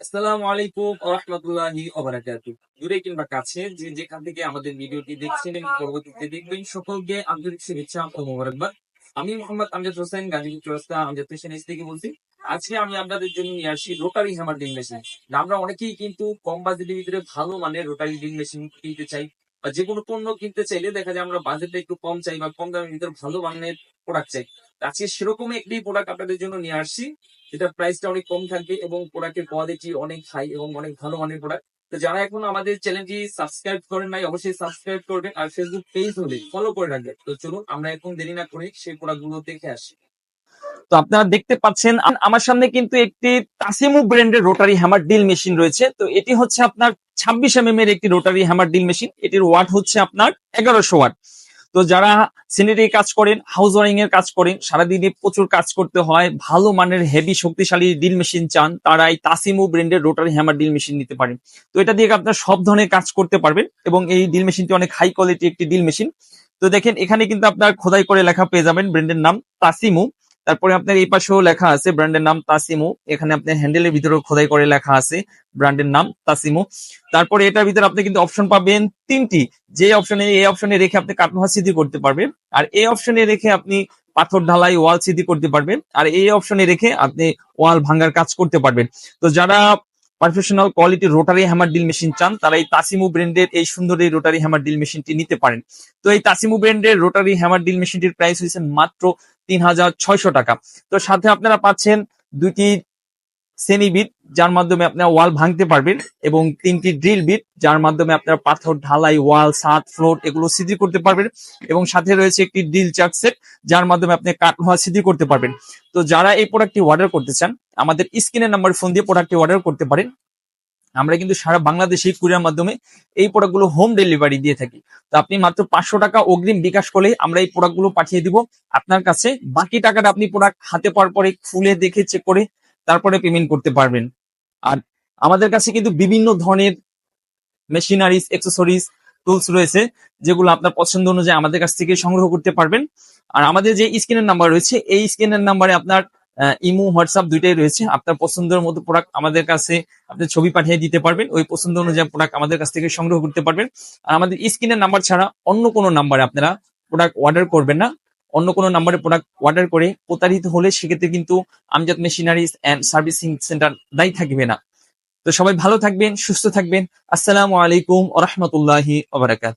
আসসালামু আলাইকুম রহমতুল্লাহি ওবারাকাতু দূরে কিংবা কাছে যে যেখান থেকে আমাদের ভিডিওটি দেখছেন এবং পরবর্তীতে দেখবেন, সকলকে আন্তরিক শুভেচ্ছা ও মোবারকবাদ। আমি মোহাম্মদ আমজাদ হোসেন গাজীপুর চৌরাস্তা আমজাদ পেশন থেকে বলছি। আজকে আমি আপনাদের জন্য নিয়ে আসি রোটারি হ্যামার ড্রিল মেশিন আমরা অনেকেই কিন্তু কম বাজেটের ভিতরে ভালো মানের রোটারি ড্রিল মেশিন কিনতে চাই। বা যে কোনো পণ্য কিনতে চাইলে দেখা যায় আমরা বাজেটটা একটু কম চাই বা কম দামের ভিতরে ভালো মানের প্রোডাক্ট চাই। আজকে সেরকমই একটি প্রোডাক্ট আপনাদের জন্য নিয়ে আসছি যেটা প্রাইসটা অনেক কম থাকবে এবং প্রোডাক্টের কোয়ালিটি অনেক হাই এবং অনেক ভালো মানের প্রোডাক্ট তো যারা এখন আমাদের চ্যানেলটি সাবস্ক্রাইব করেন নাই, অবশ্যই সাবস্ক্রাইব করবেন আর ফেসবুক পেজ হলে ফলো করে রাখবেন। তো চলুন আমরা এখন দেরি না করে সেই প্রোডাক্টগুলো দেখে আসি। তো আপনারা দেখতে পাচ্ছেন, আম- আমার সামনে কিন্তু একটি তাসিমু ব্র্যান্ডের রোটারি হ্যামার ডিল মেশিন রয়েছে। তো এটি হচ্ছে আপনার ছাব্বিশ এম এর একটি রোটারি হ্যামার ডিল মেশিন এটির ওয়াট হচ্ছে আপনার এগারোশো ওয়াট তো যারা সিনারি কাজ করেন হাউস ওয়ারিং এর কাজ করেন, সারাদিনে প্রচুর কাজ করতে হয়, ভালো মানের হেভি শক্তিশালী ডিল মেশিন চান তারা এই তাসিমু ব্র্যান্ডের রোটারি হ্যামার ডিল মেশিন নিতে পারেন। তো এটা দিয়ে আপনার সব ধরনের কাজ করতে পারবেন এবং এই ডিল মেশিনটি অনেক হাই কোয়ালিটি একটি ডিল মেশিন তো দেখেন, এখানে কিন্তু আপনার খোদাই করে লেখা পেয়ে যাবেন ব্র্যান্ডের নাম তাসিমু। তারপরে আপনার এই পাশেও লেখা আছে ব্র্যান্ডের নাম তাসিমু। এখানে আপনার হ্যান্ডেলের ভিতরে খোদাই করে লেখা আছে ব্র্যান্ডের নাম তাসিমু। তারপরে এটার ভিতরে আপনি কিন্তু অপশন পাবেন তিনটি। যে অপশনে এই অপশনে রেখে আপনি কাটুহা সিদ্ধি করতে পারবেন। আর এই অপশনে রেখে আপনি পাথর ঢালাই, ওয়াল সিদ্ধি করতে পারবেন। আর এই অপশনে রেখে আপনি ওয়াল ভাঙ্গার কাজ করতে পারবেন। তো যারা professional quality rotary hammer drill machine চান, তারা এই তাসিমু ব্র্যান্ডের এই সুন্দর এই রোটারি হ্যামার ডিল মেশিনটি নিতে পারেন। তো এই তাসিমু ব্র্যান্ডের রোটারি হ্যামার ডিল মেশিনটির প্রাইস হয়েছে মাত্র তিন হাজার ছয়শো টাকা। তো সাথে আপনারা পাচ্ছেন দুটি শ্রেণি বিট, যার মাধ্যমে আপনারা ওয়াল ভাঙতে পারবেন এবং তিনটি ড্রিল বিট, যার মাধ্যমে আপনারা পাথর, ঢালাই, ওয়াল সাত ফ্লোর এগুলো সিদ্ধি করতে পারবেন এবং সাথে রয়েছে একটি ড্রিল চাক সেট, যার মাধ্যমে আপনি কাঠ হওয়া সিদ্ধি করতে পারবেন। তো যারা এই প্রোডাক্টটি অর্ডার করতে চান, আমাদের স্ক্রিনের নাম্বার ফোন দিয়ে প্রোডাক্টটি অর্ডার করতে পারেন। আমরা কিন্তু সারা বাংলাদেশে কুরিয়ার মাধ্যমে এই প্রোডাক্টগুলো হোম ডেলিভারি দিয়ে থাকি। তো আপনি মাত্র পাঁচশো টাকা অগ্রিম বিকাশ করলে আমরা এই প্রোডাক্টগুলো পাঠিয়ে দিব। আপনার কাছে বাকি টাকাটা আপনি প্রোডাক্ট হাতে পাওয়ার পরে খুলে দেখে চেক করে তারপরে পেমেন্ট করতে পারবেন। আর আমাদের কাছে কিন্তু বিভিন্ন ধরনের মেশিনারিজ অ্যাক্সেসরিজ টুলস রয়েছে, যেগুলো আপনার পছন্দ অনুযায়ী আমাদের কাছ থেকে সংগ্রহ করতে পারবেন। আর আমাদের যে স্ক্রিনের নাম্বার রয়েছে, এই স্ক্রিনের নাম্বারে আপনার ইমো হোয়াটসঅ্যাপ দুইটাই রয়েছে। আপনার পছন্দের মতো প্রোডাক্ট আমাদের কাছে আপনি ছবি পাঠিয়ে দিতে পারবেন। ওই পছন্দ অনুযায়ী প্রোডাক্ট আমাদের কাছ থেকে সংগ্রহ করতে পারবেন। আর আমাদের স্ক্রিনের নাম্বার ছাড়া অন্য কোনো নাম্বারে আপনারা প্রোডাক্ট অর্ডার করবেন না। অন্য কোনো নাম্বারে প্রোডাক্ট অর্ডার করে প্রতারিত হলে সেক্ষেত্রে কিন্তু Amjad machineries and servicing centre দায়ী থাকবে না। তো সবাই ভালো থাকবেন, সুস্থ থাকবেন। আসসালামু আলাইকুম ওরহমতুল্লাহি ওবরাকাত